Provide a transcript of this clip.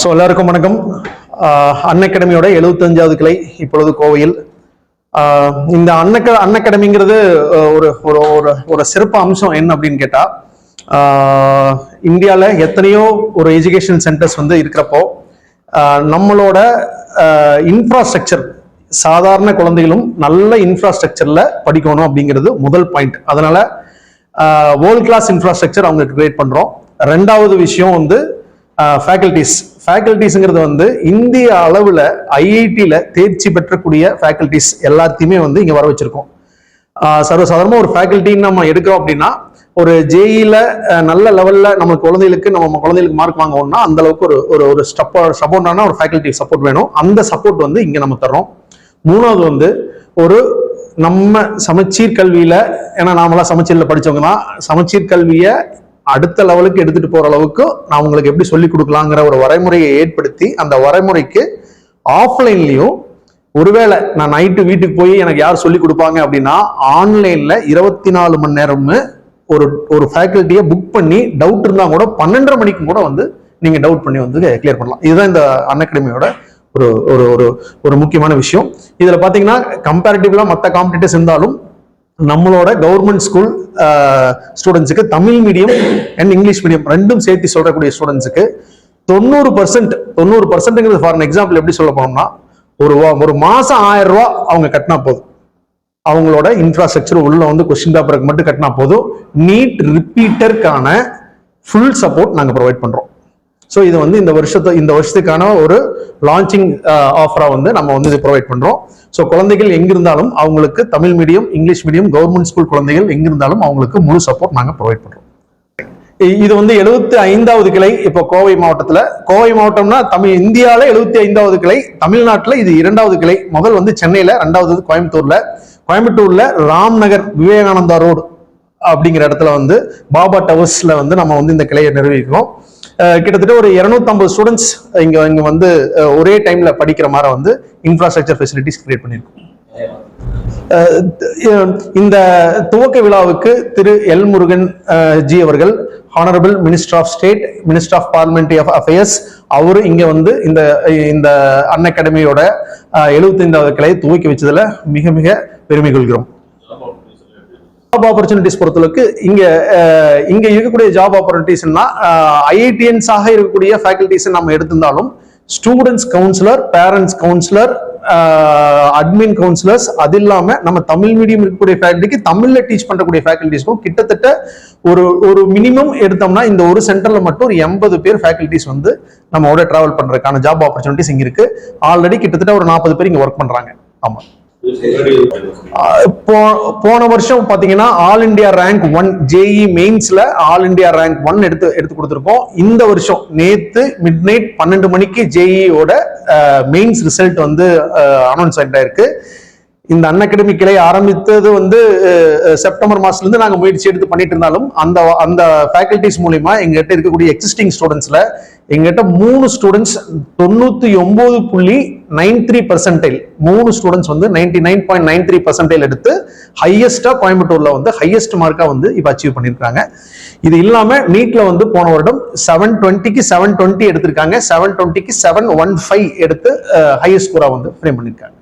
So எல்லாருக்கும் வணக்கம். An அகாடமியோட எழுபத்தஞ்சாவது கிளை இப்பொழுது கோவையில். இந்த அன்னக்க அன் அகாடமிங்கிறது ஒரு ஒரு ஒரு ஒரு சிறப்பு அம்சம் என்ன அப்படின்னு கேட்டா இந்தியாவில் எத்தனையோ ஒரு எஜுகேஷன் சென்டர்ஸ் வந்து இருக்கிறப்போ நம்மளோட இன்ஃப்ராஸ்ட்ரக்சர் சாதாரண குழந்தைகளும் நல்ல இன்ஃப்ராஸ்ட்ரக்சர்ல படிக்கணும் அப்படிங்கிறது முதல் பாயிண்ட் அதனால வேர்ல்ட் கிளாஸ் இன்ஃப்ராஸ்ட்ரக்சர் அவங்களுக்கு கிரியேட் பண்றோம். ரெண்டாவது விஷயம் வந்து ஃபேக்கல்டிஸ் ஃபேக்கல்டிஸ்ங்கிறது வந்து இந்திய அளவில் ஐஐடியில் தேர்ச்சி பெற்றக்கூடிய ஃபேக்கல்டிஸ் எல்லாத்தையுமே வந்து இங்கே வர வச்சுருக்கோம். சர்வசாதாரணமாக ஒரு ஃபேக்கல்ட்டின்னு நம்ம எடுக்கிறோம் அப்படின்னா ஒரு ஜேஇயில் நல்ல லெவலில் நம்ம குழந்தைகளுக்கு நம்ம குழந்தைகளுக்கு மார்க் வாங்கணும்னா அந்த அளவுக்கு ஒரு ஒரு ஒரு ஸ்டப்போ சப்போர்ட்டான ஒரு ஃபேக்கல்ட்டி சப்போர்ட் வேணும். அந்த சப்போர்ட் வந்து இங்கே நம்ம தர்றோம். மூணாவது வந்து ஒரு நம்ம சமச்சீர் கல்வியில் ஏன்னா நாமெல்லாம் சமச்சீரில் படித்தவங்க தான் சமச்சீர் கல்வியை அடுத்த லெவலுக்கு எடுத்துட்டு போற அளவுக்கு நான் உங்களுக்கு எப்படி சொல்லி கொடுக்கலாங்கிற ஒரு வரைமுறையை ஏற்படுத்தி அந்த வரைமுறைக்கு ஆஃப்லைன்லயும் ஒருவேளை நான் நைட்டு வீட்டுக்கு போய் எனக்கு யார் சொல்லி கொடுப்பாங்க அப்படின்னா ஆன்லைன்ல இருபத்தி நாலு மணி நேரம் ஒரு ஒரு ஃபேக்கல்ட்டியை புக் பண்ணி டவுட் இருந்தா கூட பன்னெண்டரை மணிக்கும் கூட வந்து நீங்க டவுட் பண்ணி வந்து கிளியர் பண்ணலாம். இதுதான் இந்த அன்அகாடமியோட ஒரு ஒரு ஒரு ஒரு முக்கியமான விஷயம். இதுல பாத்தீங்கன்னா கம்பேரிட்டிவ்லா மற்ற காம்படிட்டர்ஸ் இருந்தாலும் நம்மளோட கவர்மெண்ட் ஸ்கூல் ஸ்டூடெண்ட்ஸுக்கு Tamil medium and English medium ரெண்டும் சேர்த்து சொல்லக்கூடிய ஸ்டூடெண்ட்ஸுக்கு தொண்ணூறு பர்சன்ட் தொண்ணூறு பர்சன்ட்ங்கிறது ஃபார் எக்ஸாம்பிள் எப்படி சொல்ல போனோம்னா ஒரு ஒரு மாதம் ஆயிரம் ரூபா அவங்க கட்டினா போதும். அவங்களோட இன்ஃப்ராஸ்ட்ரக்சர் உள்ள வந்து கொஸ்டின் பேப்பருக்கு மட்டும் கட்டினா போதும். நீட் ரிப்பீட்டருக்கான ஃபுல் சப்போர்ட் நாங்கள் ப்ரொவைட் பண்ணுறோம் ஸோ இது வந்து இந்த வருஷத்து இந்த வருஷத்துக்கான ஒரு லான்ச்சிங் uh, ஆஃபராக வந்து நம்ம வந்து இது ப்ரொவைட் பண்ணுறோம் ஸோ குழந்தைகள் எங்கிருந்தாலும் அவங்களுக்கு Tamil medium English medium government school குழந்தைகள் எங்கிருந்தாலும் அவங்களுக்கு முழு சப்போர்ட் நாங்கள் ப்ரொவைட் பண்ணுறோம் இது வந்து எழுபத்தி ஐந்தாவது கிளை இப்போ கோவை மாவட்டத்தில். கோவை மாவட்டம்னா தமிழ் இந்தியாவில் எழுபத்தி ஐந்தாவது கிளை தமிழ்நாட்டில் இது இரண்டாவது கிளை. முதல் வந்து சென்னையில் ரெண்டாவது வந்து கோயம்புத்தூரில் ராம்நகர் விவேகானந்தா ரோடு அப்படிங்கிற இடத்துல வந்து பாபா டவர்ஸில் வந்து நம்ம வந்து இந்த கிளையை நிறுவிக்கிறோம். கிட்டத்தட்ட ஒரு 250 ஸ்டூடெண்ட்ஸ் இங்கே இங்கே வந்து ஒரே டைமில் படிக்கிற மாதிரி வந்து இன்ஃப்ராஸ்ட்ரக்சர் ஃபெசிலிட்டிஸ் கிரியேட் பண்ணியிருக்கோம். இந்த துவக்க விழாவுக்கு திரு எல் முருகன் ஜி அவர்கள் honourable minister of state minister of parliamentary of affairs அவரு இங்க வந்து இந்த இந்த அன் அகாடமியோட எழுபத்தைந்தாவது கிளையை துவக்கி வச்சதுல மிக மிக பெருமை கொள்கிறோம். ஜாப் ஆப்பர்ச்சுனிட்டிஸ் பொறுத்தளவுக்கு இங்க இங்கே இங்க இருக்கக்கூடிய ஜாப் ஆப்பர்ச்சுனிட்டிஸ்னா ஐஐடிஎன்ஸாக இருக்கக்கூடிய ஃபேக்கல்டிஸ் நம்ம எடுத்திருந்தாலும் students counsellor parents counsellor admin counsellors அது இல்லாம நம்ம தமிழ் மீடியம் இருக்கக்கூடிய ஃபேக்கல்டிக்கு தமிழ்ல டீச் பண்ணக்கூடிய ஃபேக்கல்டிஸ்க்கும் கிட்டத்தட்ட ஒரு ஒரு மினிமம் எடுத்தோம்னா இந்த ஒரு சென்டர்ல மட்டும் ஒரு எண்பது பேர் ஃபேக்கல்டிஸ் வந்து நம்மளோட டிராவல் பண்றதுக்கான ஜாப் ஆப்பர்ச்சுனிட்டிஸ் இங்க இருக்கு. ஆல்ரெடி கிட்டத்தட்ட ஒரு நாற்பது பேர் இங்க ஒர்க் பண்றாங்க. ஆமா. போன வருஷம் பாத்தீங்கன்னா all India rank one JEE மெயின்ஸ்ல all India rank one எடுத்து எடுத்து கொடுத்துருக்கோம். இந்த வருஷம் நேத்து மிட் நைட் பன்னெண்டு மணிக்கு ஜேஇயோட மெயின்ஸ் ரிசல்ட் வந்து அனௌன்ஸ் ஆயிருக்கு இந்த அன் அகாடமி கிளை ஆரம்பித்தது வந்து செப்டம்பர் மாசத்துல இருந்து நாங்க முயற்சி எடுத்து பண்ணிட்டு இருந்தாலும் அந்த அந்த ஃபேக்கல்டிஸ் மூலிமா எங்ககிட்ட இருக்கக்கூடிய எக்ஸிஸ்டிங் ஸ்டூடெண்ட்ஸ்ல எங்ககிட்ட மூணு ஸ்டூடெண்ட்ஸ் தொண்ணூத்தி ஒன்பது புள்ளி நைன் த்ரீ பர்சன்டைல் மூணு ஸ்டூடெண்ட்ஸ் வந்து ninety nine point nine three percentile எடுத்து ஹையஸ்டா கோயம்புத்தூர்ல வந்து ஹையஸ்ட் மார்க்கா வந்து இப்போ அச்சீவ் பண்ணியிருக்காங்க. இது இல்லாம நீட்ல வந்து போன வருடம் செவன் டுவெண்ட்டிக்கு செவன் டுவெண்ட்டி எடுத்திருக்காங்க. செவன் டுவெண்ட்டிக்கு செவன் ஒன் ஃபைவ் எடுத்து ஹையஸ்ட் ஸ்கோரா வந்து ஃப்ரேம் பண்ணியிருக்காங்க.